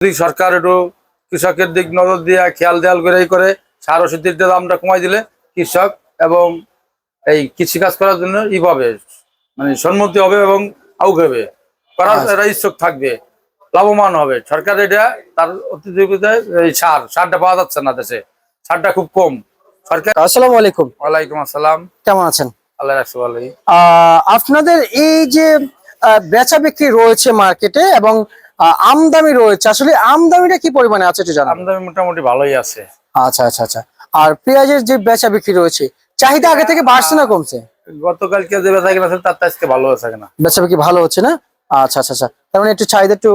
যদি সরকার একটু কৃষকের দিক নজর দিয়ে খেয়াল দেয়াল করে এই করে সার ওষুধের দামটা কমাই দিলে কৃষক এবং এই কৃষিকাজ করার জন্য ই পাবে মানে সম্মতি হবে এবং আউক হবে। করার আচ্ছা। ইচ্ছুক থাকবে লাভবান হবে। সরকার এটা তার অতিযোগিতায় এই সার সারটা পাওয়া যাচ্ছে না দেশে। সারটা খুব কম। সরকার আসসালামু আলাইকুম। ওয়ালাইকুম আসসালাম। কেমন আছেন? আল্লাহ রাখছে আপনাদের এই যে বেচা বিক্রি রয়েছে মার্কেটে এবং আহ, আমদানি রয়েছে। আসলে আমদানিটা কি পরিমাণে আছে একটু জানান। আমদানি মোটামুটি ভালোই আছে। আচ্ছা আচ্ছা আচ্ছা। আর পেঁয়াজের যে বেচা বিক্রি রয়েছে চাহিদা আগে থেকে বাড়ছে না কমছে? গতকালকে যে বেচা কিনা তার তো আজকে ভালো আছে কিনা। বেচা বিক্রি ভালো হচ্ছে না? আচ্ছা আচ্ছা আচ্ছা। তার মানে একটু চাহিদা একটু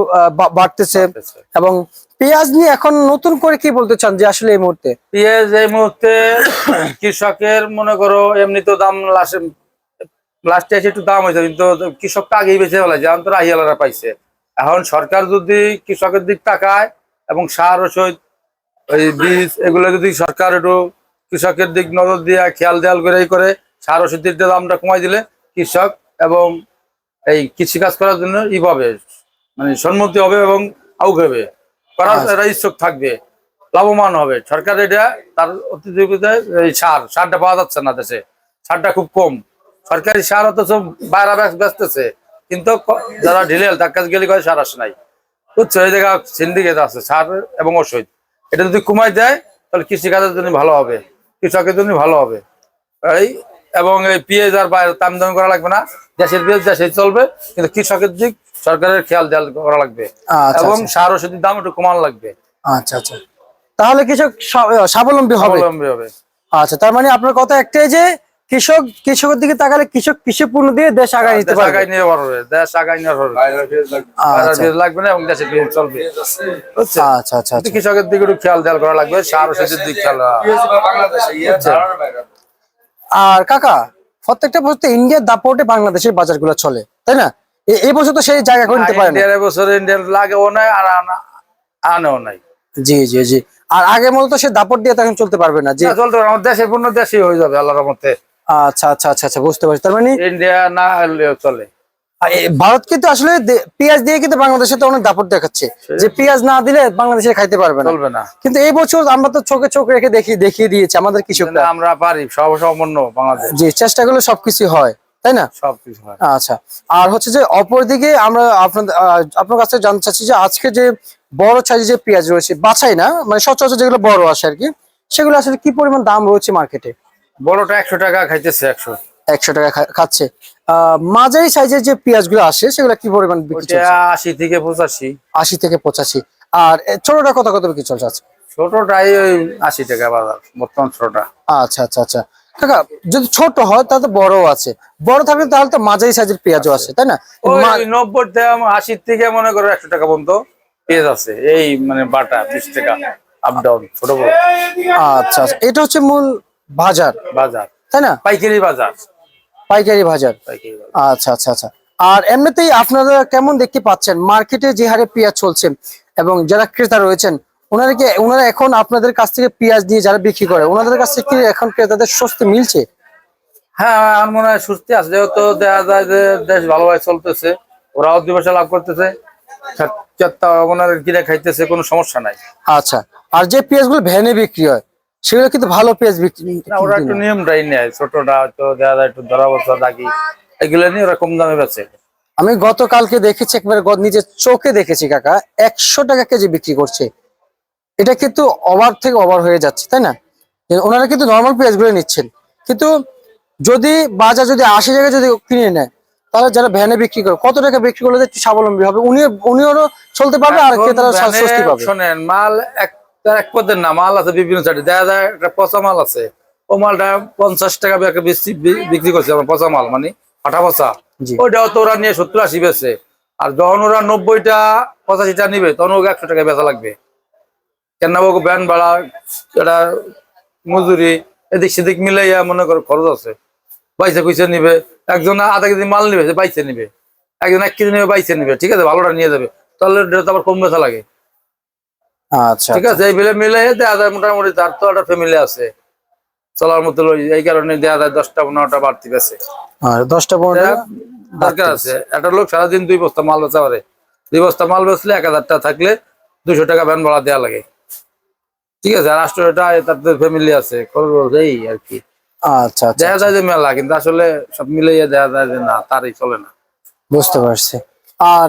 বাড়তেছে। এবং পেঁয়াজ নিয়ে এখন নতুন করে কি বলতে চান যে আসলে এই মুহূর্তে? পেঁয়াজ এই মুহূর্তে কৃষকের মনে করো এমনি তো দাম লাস্টে লাস্টে এসে একটু দাম হয়েছে কিন্তু কৃষকটা আগেই বেঁচে ফেলা যে তো রাহিয়ালারা পাইছে। এখন সরকার যদি কৃষকের দিক তাকায় এবং সার ওষুধ ওই বীজ এগুলো যদি সরকার একটু কৃষকের দিক নজর দিয়ে খেয়াল দেয়াল করে এই করে সার ওষুধের দামটা কমাই দিলে কৃষক এবং এই কৃষিকাজ করার জন্য ই পাবে মানে সম্মতি হবে এবং আউক হবে। করার আচ্ছা। ইচ্ছুক থাকবে লাভবান হবে। সরকার এটা তার অতিযোগিতায় এই সার সারটা পাওয়া যাচ্ছে না দেশে। সারটা খুব কম। সরকারি সার অথচ বাইরে বেচতেছে। কিন্তু যারা ঢিলেল তার কাছে গেলে কয় সার আসে নাই। বুঝছ? এই জায়গা সিন্ডিকেট আছে সার এবং ওষুধ এটা যদি কমাই দেয় তাহলে কৃষিকাজের জন্য ভালো হবে কৃষকের জন্য ভালো হবে। এই এবং এই পেঁয়াজ আর বাইরে দাম দাম করা লাগবে না। দেশের পেঁয়াজ দেশে চলবে কিন্তু কৃষকের দিক সরকারের খেয়াল দেয়াল করা লাগবে। আচ্ছা এবং আচ্ছা। সার ওষুধের দাম একটু কমানো লাগবে। আচ্ছা আচ্ছা। তাহলে কৃষক স্বাবলম্বী হবে। স্বাবলম্বী হবে। আচ্ছা তার মানে আপনার কথা একটাই যে কৃষক কৃষকের দিকে তাকালে কৃষক কৃষক পূর্ণ দিয়ে দেশ আগায় নিতে দেশ পারবে। আগায় নিয়ে পারবে দেশ আগায় নিয়ে পারবে বাইরের আচ্ছা। লাগবে না এবং দেশের পেঁয়াজ চলবে। আচ্ছা আচ্ছা আচ্ছা। কৃষকের দিকে একটু খেয়াল দেয়াল করা লাগবে সার ওষুধের দিক খেয়াল আর কাকা প্রত্যেকটা বছর ইন্ডিয়ার দাপটে বাংলাদেশের বাজারগুলো চলে তাই না? এই বছর তো সেই জায়গা করে নিতে পারে না। ইন্ডিয়ার এবছর ইন্ডিয়ার লাগেও নাই আর আনা- আনেও নাই। জি জি জি। আর আগে মূলত সে দাপট দিয়ে তখন চলতে পারবে না জি। চলতে পারে, আমার দেশের পূর্ণ দেশই হয়ে যাবে আল্লাহর মতে আচ্ছা আচ্ছা আচ্ছা আচ্ছা বুঝতে পারছি। তার মানে ইন্ডিয়া না হলেও চলে। ভারত কিন্তু আসলে পেঁয়াজ দিয়ে কিন্তু বাংলাদেশে তো অনেক দাপট দেখাচ্ছে। যে পেঁয়াজ না দিলে বাংলাদেশে খাইতে পারবে না। চলবে না। কিন্তু এই বছর আমরা তো চোখে চোখ রেখে দেখি দেখিয়ে দিয়েছি আমাদের কৃষকরা। আমরা পারি সব সম্পন্ন বাংলাদেশ। যে চেষ্টা করলে সবকিছু হয় তাই না? সবকিছু হয়। আচ্ছা আর হচ্ছে যে অপরদিকে আমরা আপনাদের আপনার কাছে জানতে চাচ্ছি যে আজকে যে বড় যে পেঁয়াজ রয়েছে বাছাই না মানে সচরাচর যেগুলো বড় আসে আর কি সেগুলো আসলে কি পরিমাণ দাম রয়েছে মার্কেটে বড়টা একশো টাকা খাইতেছে একশো। একশো টাকা খাচ্ছে। মাঝারি সাইজের যে পেঁয়াজগুলো আসে সেগুলো কি পরিমাণ বিক্রি আশি থেকে পঁচাশি। আশি থেকে পঁচাশি। আর ছোটটা কত কত বিক্রি চলছে আজকে? ছোটটাই ওই আশি টাকা বাজার বর্তমান ছোটটা। আচ্ছা আচ্ছা আচ্ছা। কাকা যদি ছোট হয় তাহলে তো বড় আছে। বড় থাকলে তাহলে তো মাঝারি সাইজের পেঁয়াজও আছে। তাই না? নব্বই থেকে আশির থেকে মনে করো একশো টাকা পর্যন্ত পেঁয়াজ আছে। এই মানে বাটা বিশ টাকা আপ ডাউন ছোট বড়। আচ্ছা আচ্ছা। এটা হচ্ছে মূল বাজার? বাজার। তাই না? পাইকারি বাজার। পাইকারি বাজার। আচ্ছা আচ্ছা আচ্ছা। আর এমনিতেই আপনারা কেমন দেখতে পাচ্ছেন? মার্কেটে যে হারে পেঁয়াজ চলছে এবং যারা ক্রেতা রয়েছেন ওনারা কি ওনারা এখন আপনাদের কাছ থেকে পেঁয়াজ নিয়ে যারা বিক্রি করে ওনাদের কাছ থেকে এখন ক্রেতাদের স্বস্তি মিলছে? হ্যাঁ আমার মনে হয় সুস্থ আছে। যেহেতু দেখা যায় যে দেশ ভালোভাবে চলতেছে ওরাও দুই লাভ করতেছে। ওনার কিনে খাইতেছে কোনো সমস্যা নাই। আচ্ছা। আর যে পেঁয়াজগুলো ভ্যানে বিক্রি হয় সেগুলো কিন্তু ভালো পেঁয়াজ বিক্রি ওরা একটু নিয়মটাই নেয় ছোটটা হয়তো দেখা যায় একটু ধরা বছর দাগি এগুলো নিয়ে ওরা কম দামে বেচে। আমি গতকালকে দেখেছি একবারে নিজের চোখে দেখেছি কাকা একশো টাকা কেজি বিক্রি করছে। এটা কিন্তু অবার থেকে অবার হয়ে যাচ্ছে তাই না? ওনারা কিন্তু নর্মাল পেঁয়াজগুলো নিচ্ছেন। কিন্তু যদি বাজার যদি আশি টাকা যদি কিনে নেয় তাহলে যারা ভ্যানে বিক্রি করে কত টাকা বিক্রি করলে একটু স্বাবলম্বী হবে? উনি উনিও চলতে পারবে আর ক্রেতারা ভ্যানে স্বস্তি পাবে? শোনেন মাল এক তার এক পদের না মাল আছে বিভিন্ন সাইডে। দেখা যায় একটা পচা মাল আছে। ও মালটা পঞ্চাশ টাকা বেশি বিক্রি করছে আমার পচা মাল মানে ফাটা পচা। ওইটাও তো ওরা নিয়ে সত্তর আশি বেছে আর যখন ওরা নব্বইটা পঁচাশিটা নিবে তখন ওকে একশো টাকা বেচা লাগবে। কেন ওকে ব্যান ভাড়া এটা মজুরি এদিক সেদিক মিলাইয়া মনে করো খরচ আছে। বাইসে কুইসে নিবে। একজন আধা কেজি মাল নিবে সে বাইসে নিবে। একজন এক কেজি নিবে বাইসে নিবে। ঠিক আছে ভালোটা নিয়ে যাবে। তাহলে আবার কম বেচা লাগে। আচ্ছা ঠিক আছে এই বিলে মিলে দেখা যায় মোটামুটি তার তো একটা ফ্যামিলি আছে। চলার মতো এই কারণে যায় দশটা পনেরোটা বাড়তি আর দশটা পনেরো টাকা দরকার আছে। একটা লোক সারাদিন দুই বস্তা মাল বেচা পারে। দুই বস্তা মাল বেচলে এক থাকলে দুশো টাকা ভ্যান ভাড়া দেওয়া লাগে। ঠিক আছে আর তাদের ফ্যামিলি আছে খরচ এই আর কি। আচ্ছা আচ্ছা দেখা যায় যে মেলা কিন্তু আসলে সব মিলিয়ে দেখা যায় যে না তারই চলে না। বুঝতে পারছি। আর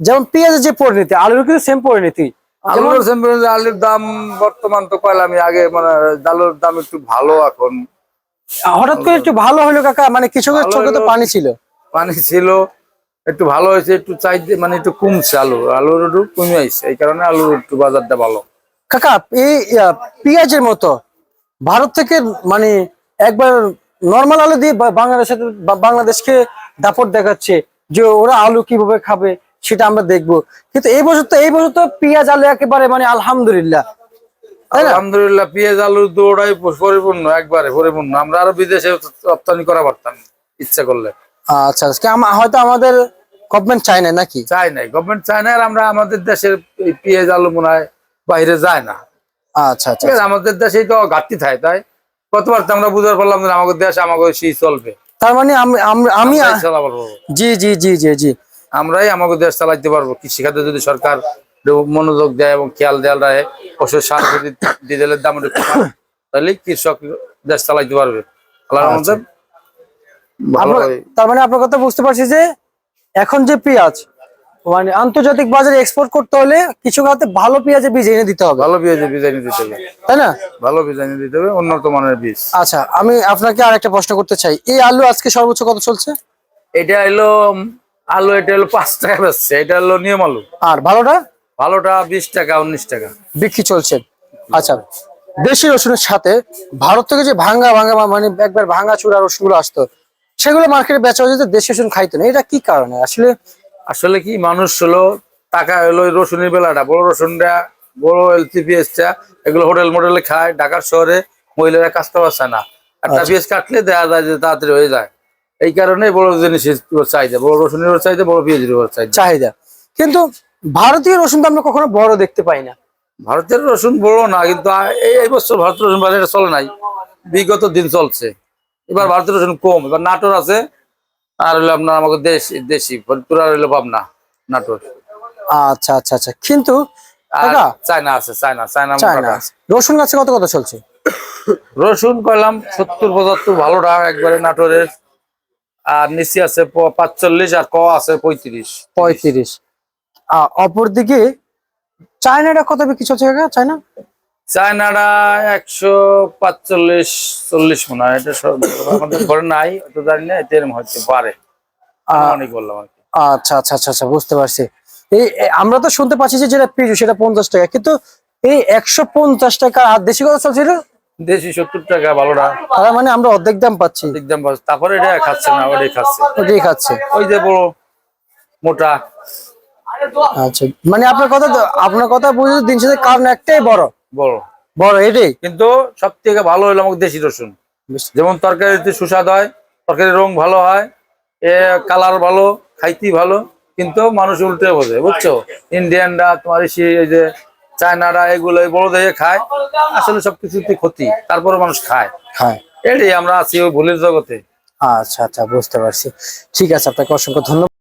যেমন পেঁয়াজের যে পরিণতি আলুর কিন্তু সেম পরিণতি। আলুর আলুর দাম বর্তমান তো কয়লা? আমি আগে মানে আলুর দাম একটু ভালো এখন হঠাৎ করে একটু ভালো হলো কাকা মানে কৃষকের চোখে তো পানি ছিল। পানি ছিল একটু ভালো হয়েছে একটু চাইতে মানে একটু কমছে আলু। আলুর একটু কমে আইছে এই কারণে আলুর একটু বাজারটা ভালো। কাকা এই পেঁয়াজের মতো ভারত থেকে মানে একবার নর্মাল আলু দিয়ে বাংলাদেশের বাংলাদেশকে দাপট দেখাচ্ছে যে ওরা আলু কীভাবে খাবে সেটা আমরা দেখব। কিন্তু এই বছর তো এই বছর তো পেঁয়াজ আলু একেবারে মানে আলহামদুলিল্লাহ। আলহামদুলিল্লাহ পেঁয়াজ আলু দৌড়াই পরিপূর্ণ একবারে পরিপূর্ণ। আমরা আরও বিদেশে রপ্তানি করা পারতাম ইচ্ছা করলে। আচ্ছা হয়তো আমাদের গভর্নমেন্ট চায় না নাকি? চাই নাই গভর্নমেন্ট চায় না আর আমরা আমাদের দেশের পেঁয়াজ আলু মনে হয় বাইরে যায় না। আচ্ছা আচ্ছা আছে আমাদের দেশেই তো ঘাটতি থাকে তাই? কতবার তো আমরা বুঝতে পারলাম আমাদের দেশ আমাকে সেই চলবে। তার মানে আমি জি জি জি জি জি। আমরাই আমাকে দেশ চালাইতে পারব। কৃষিখাতে যদি সরকার মনোযোগ দেয় এবং খেয়াল দেয়াল রাখে ওষুধ সার যদি ডিজেলের দাম তাহলে কৃষক দেশ চালাইতে পারবে। হয়। তার মানে আপনার কথা বুঝতে পারছি যে এখন যে পেঁয়াজ মানে আন্তর্জাতিক বাজারে এক্সপোর্ট করতে হলে কিছু হাতে ভালো পেঁয়াজের বীজ এনে দিতে হবে। ভালো বীজ বিজানি দিতে হবে। তাই না? ভালো বীজ এনে দিতে হবে উন্নত মানের বীজ। আচ্ছা আমি আপনাকে আরেকটা প্রশ্ন করতে চাই। এই আলু আজকে সর্বোচ্চ কত চলছে? এটা হলো আলু এটা হলো পাঁচ টাকা বেচছে। এটা হলো নিয়ম আলু। আর ভালোটা? ভালোটা বিশ টাকা উনিশ টাকা। বিক্রি চলছে। আচ্ছা দেশি রসুনের সাথে ভারত থেকে যে ভাঙ্গা ভাঙ্গা মানে একবার ভাঙ্গা চূড়া রসুনগুলো আসতো সেগুলো মার্কেটে বেচা হয়ে যেত দেশি রসুন খাইতো না এটা কি কারণে? আসলে আসলে কি মানুষ হলো টাকা হলো রসুনের বেলাটা বড় রসুনটা বড় এলসি পেঁয়াজটা এগুলো হোটেল মোটেলে খায় ঢাকার শহরে মহিলারা কাজতে পারছে না। একটা পেঁয়াজ কাটলে দেখা যায় যে তাড়াতাড়ি হয়ে যায়। এই কারণে বড় জিনিসের চাহিদা বড় রসুনের চাহিদা বড় পেঁয়াজের চাহিদা। চাহিদা। কিন্তু ভারতীয় রসুন তো আমরা কখনো বড় দেখতে পাই না। ভারতের রসুন বড় না কিন্তু এই বছর ভারতের রসুন বাজারে চলে নাই। বিগত দিন চলছে। এবার ভারতের রসুন কম। এবার নাটোর আছে আর হলো আপনার আমাকে দেশ দেশি ফরিদপুর আর হলো পাবনা নাটোর। আচ্ছা আচ্ছা আচ্ছা। কিন্তু চায়না আছে চায়না চায়না। রসুন গাছে কত কত চলছে? রসুন কইলাম সত্তর পঁচাত্তর ভালোটা একবারে নাটোরের। আর নিচে আছে পাঁচচল্লিশ আর ক আছে পঁয়ত্রিশ। পঁয়ত্রিশ। অপর দিকে চায়নাটা কত বিক্রি চলছে চায়না? চায়নাটা একশো পাঁচচল্লিশ চল্লিশ মনে হয়। এটা আমাদের ঘরে নাই তো জানি না এরকম হতে পারে অনেক বললাম আচ্ছা আচ্ছা আচ্ছা আচ্ছা বুঝতে পারছি। এই আমরা তো শুনতে পাচ্ছি যে যেটা পিজু সেটা পঞ্চাশ টাকা কিন্তু এই একশো পঞ্চাশ টাকা আর দেশি কথা চলছিল দেশি সত্তর টাকা ভালোটা। তার মানে আমরা অর্ধেক দাম পাচ্ছি। অর্ধেক দাম পাচ্ছি। তারপরে এটা খাচ্ছে না ওটাই খাচ্ছে। ওটাই খাচ্ছে। ওই যে বড় মোটা। আচ্ছা মানে আপনার কথা তো- আপনার কথা বুঝে দিন শেষে কারণ একটাই বড়। বড়। বড় এটাই। কিন্তু সব থেকে ভালো হলো আমাকে দেশি রসুন। যেমন তরকারিতে সুস্বাদ হয় তরকারির রং ভালো হয় এ কালার ভালো খাইতে ভালো কিন্তু মানুষ উল্টে বোঝে বুঝছ? ইন্ডিয়ানরা তোমার এই যে চায়নারা এগুলো বড় দেখে খায়। আসলে সবকিছুতে ক্ষতি তারপরে মানুষ খায়। খায়। এটাই আমরা আছি ওই ভুলের জগতে। আচ্ছা আচ্ছা বুঝতে পারছি। ঠিক আছে আপনাকে অসংখ্য ধন্যবাদ।